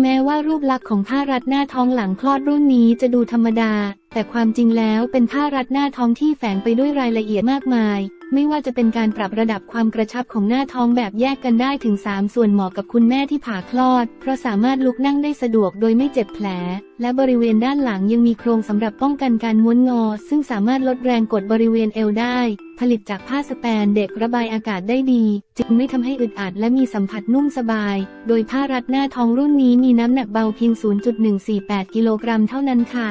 แม้ว่ารูปลักษณ์ของผ้ารัดหน้าท้องหลังคลอดรุ่นนี้จะดูธรรมดา แต่ความจริงแล้วเป็นผ้ารัดหน้าท้องที่แฝงไปด้วยรายละเอียดมากมาย ไม่ว่าจะเป็นการปรับระดับความกระชับของหน้าท้องแบบแยกกันได้ถึง 3 ส่วนเหมาะกับคุณแม่ที่ผ่าคลอด เพราะสามารถลุกนั่งได้สะดวกโดยไม่เจ็บแผล และบริเวณด้านหลังยังมีโครงสำหรับป้องกันการม้วนงอ ซึ่งสามารถลดแรงกดบริเวณเอวได้ ผลิตจากผ้าสแปนเด็กระบายอากาศได้ดี จึงไม่ทำให้อึดอัดและมีสัมผัสนุ่มสบาย โดยผ้ารัดหน้าท้องรุ่นนี้มีน้ำหนักเบาเพียง 0.148 กิโลกรัมเท่านั้นค่ะ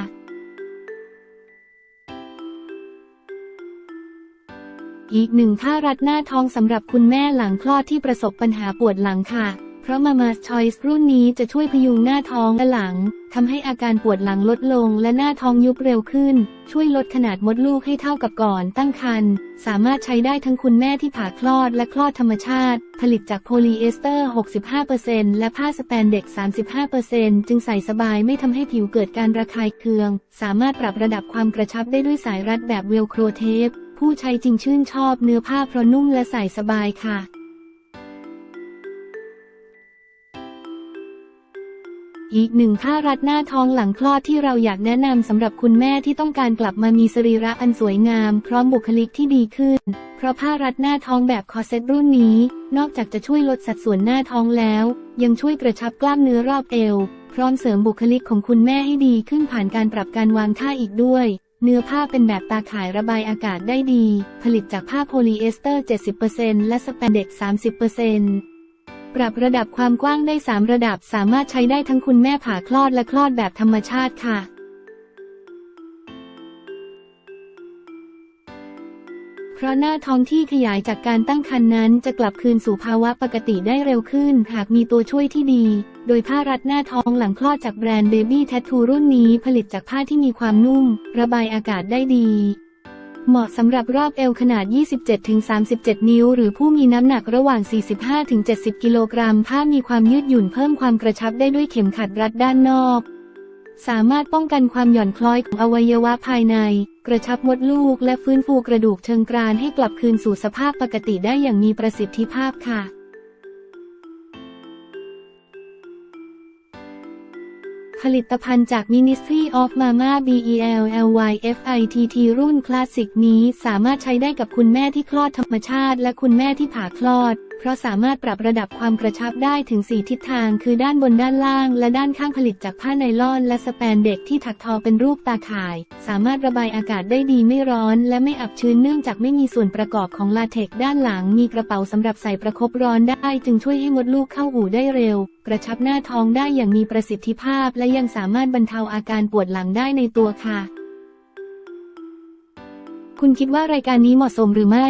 อีกหนึ่งผ้ารัดหน้าท้องสำหรับคุณแม่หลังคลอดที่ประสบปัญหาปวดหลังค่ะ เพราะ Mama's Choice รุ่นนี้จะช่วยพยุงหน้าท้องและหลังทำให้อาการปวดหลังลดลงและหน้าท้องยุบเร็วขึ้น ช่วยลดขนาดมดลูกให้เท่ากับก่อนตั้งครรภ์สามารถใช้ได้ทั้งคุณแม่ที่ผ่าคลอดและคลอดธรรมชาติ ผลิตจากโพลีเอสเตอร์ 65%และผ้าสแปนเด็ก 35%จึงใส่สบายไม่ทำให้ผิวเกิดการระคายเคือง สามารถปรับระดับความกระชับได้ด้วยสายรัดแบบเวลโครเทป ผู้ใช้จริงชื่นชอบเนื้อผ้าเพราะนุ่มและใส่สบายค่ะอีกหนึ่งผ้ารัดหน้าท้องหลังคลอดที่เราอยากแนะนำสำหรับคุณแม่ที่ต้องการกลับมามีสรีระอันสวยงาม พร้อมบุคลิกที่ดีขึ้น เพราะผ้ารัดหน้าท้องแบบคอเซ็ตรุ่นนี้ นอกจากจะช่วยลดสัดส่วนหน้าท้องแล้ว ยังช่วยกระชับกล้ามเนื้อรอบเอว พร้อมเสริมบุคลิกของคุณแม่ให้ดีขึ้นผ่านการปรับการวางท่าอีกด้วย เนื้อผ้าเป็นแบบตาข่ายระบายอากาศได้ดี ผลิตจากผ้าโพลีเอสเตอร์ 70%และสแปนเด็ก 30%ปรับระดับความกว้างได้ 3 ระดับสามารถใช้ได้ทั้งคุณแม่ผ่าคลอดและคลอดแบบธรรมชาติค่ะเพราะหน้าท้องที่ขยายจากการตั้งครรภ์นั้นจะกลับคืนสู่ภาวะปกติได้เร็วขึ้น หากมีตัวช่วยที่ดี โดยผ้ารัดหน้าท้องหลังคลอดจากแบรนด์ Baby Tattoo รุ่นนี้ผลิตจากผ้าที่มีความนุ่ม ระบายอากาศได้ดี เหมาะสำหรับรอบเอวขนาด 27-37 นิ้ว หรือผู้มีน้ำหนักระหว่าง 45-70 กิโลกรัม ผ้ามีความยืดหยุ่นเพิ่มความกระชับได้ด้วยเข็มขัดรัดด้านนอก สามารถป้องกันความหย่อนคล้อยของอวัยวะภายใน กระชับมดลูกและฟื้นฟูกระดูกเชิงกรานให้กลับคืนสู่สภาพปกติได้อย่างมีประสิทธิภาพค่ะ ผลิตภัณฑ์จาก Ministry of Mama BELLYFITT รุ่นคลาสสิกนี้สามารถใช้ได้กับคุณแม่ที่คลอดธรรมชาติและคุณแม่ที่ผ่าคลอด เพราะสามารถปรับระดับความกระชับได้ถึง 4 ทิศทาง คือด้านบนด้านล่าง และด้านข้างผลิตจากผ้าไนลอน และสแปนเด็กที่ถักทอเป็นรูปตาข่าย สามารถระบายอากาศได้ดีไม่ร้อน และไม่อับชื้นเนื่องจากไม่มีส่วนประกอบของลาเท็กด้านหลัง มีกระเป๋าสำหรับใส่ประคบร้อนได้ จึงช่วยให้มดลูกเข้าอู่ได้เร็ว กระชับหน้าท้องได้อย่างมีประสิทธิภาพ และยังสามารถบรรเทาอาการปวดหลังได้ในตัวค่ะ คุณคิดว่ารายการนี้เหมาะสมหรือไม่